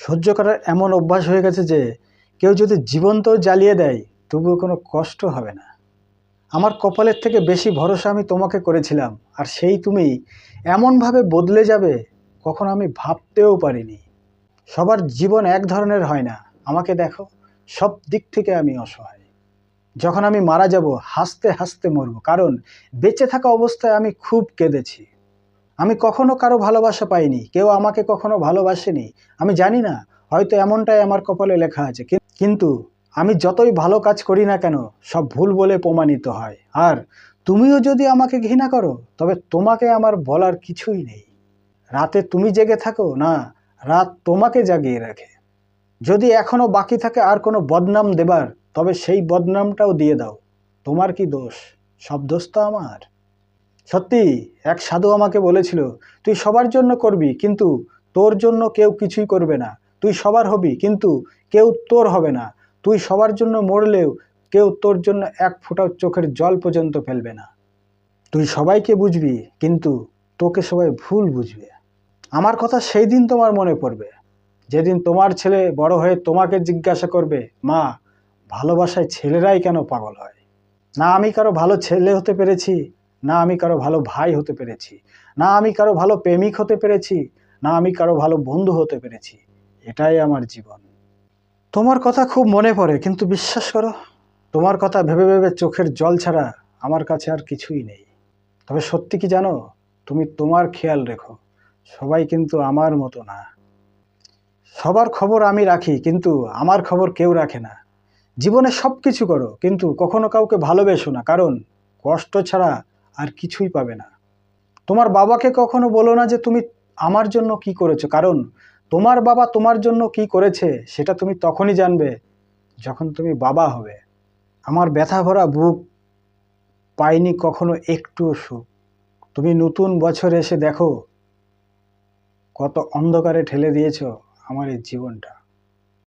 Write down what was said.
সহ্য করার এমন অভ্যাস হয়ে গেছে যে কেউ যদি জীবন্ত জ্বালিয়ে দেয়, তবুও কোনো কষ্ট হবে না। আমার কপালের থেকে বেশি ভরসা আমি তোমাকে করেছিলাম, আর সেই তুমি এমনভাবে বদলে যাবে কখন আমি ভাবতেও পারিনি। সবার জীবন এক ধরনের হয় না, আমাকে দেখো, সব দিক থেকে আমি অসহায়। যখন আমি মারা যাব, হাসতে হাসতে মরব, কারণ বেঁচে থাকা অবস্থায় আমি খুব কেঁদেছি। আমি কখনো কারও ভালোবাসা পাইনি, কেউ আমাকে কখনো ভালোবাসেনি। আমি জানি না, হয়তো এমনটাই আমার কপালে লেখা আছে কিন্তু আমি যতই ভালো কাজ করি না কেন, সব ভুল বলে প্রমাণিত হয়। আর তুমিও যদি আমাকে ঘৃণা করো, তবে তোমাকে আমার বলার কিছুই নেই। রাতে তুমি জেগে থাকো, না, রাত তোমাকে জাগিয়ে রাখে। যদি এখনও বাকি থাকে আর কোনো বদনাম দেবার, তবে সেই বদনামটাও দিয়ে দাও। তোমার কি দোষ? সব দোষ তো আমার। সত্যি, এক সাধু আমাকে বলেছিল, তুই সবার জন্য করবি, কিন্তু তোর জন্য কেউ কিছুই করবে না। তুই সবার হবি, কিন্তু কেউ তোর হবে না। তুই সবার জন্য মরলেও কেউ তোর জন্য এক ফোঁটাও চোখের জল পর্যন্ত ফেলবে না। তুই সবাইকে বুঝবি, কিন্তু তোকে সবাই ভুল বুঝবে। আমার কথা সেই দিন তোমার মনে পড়বে। যেদিন তোমার ছেলে বড় হয়ে তোমাকে জিজ্ঞাসা করবে, মা, ভালোবাসায় ছেলেরাই কেন পাগল হয়? না, আমি কারও ভালো ছেলে হতে পেরেছি? না আমি কারও ভালো ভাই হতে পেরেছি। না আমি কারও ভালো প্রেমিক হতে পেরেছি। না আমি কারও ভালো বন্ধু হতে পেরেছি। এটাই আমার জীবন। তোমার কথা খুব মনে পড়ে, কিন্তু বিশ্বাস করো, তোমার কথা ভেবে ভেবে চোখের জল ছাড়া আমার কাছে আর কিছুই নেই। তবে সত্যি কি জানো, তুমি তোমার খেয়াল রেখো, সবাই কিন্তু আমার মতো না। সবার খবর আমি রাখি, কিন্তু আমার খবর কেউ রাখে না। জীবনে সব কিছু করো, কিন্তু কখনো কাউকে ভালোবেসো না, কারণ কষ্ট ছাড়া আর কিছুই পাবে না। তোমার বাবাকে কখনো বলো না যে তুমি আমার জন্য কি করেছ, কারণ তোমার বাবা তোমার জন্য কি করেছে সেটা তুমি তখনই জানবে যখন তুমি বাবা হবে। আমার ব্যথা ভরা বুক পাইনি কখনো একটুও সুখ তুমি নতুন বছর এসে দেখো কত অন্ধকারে ঠেলে দিয়েছ আমার এই জীবনটা।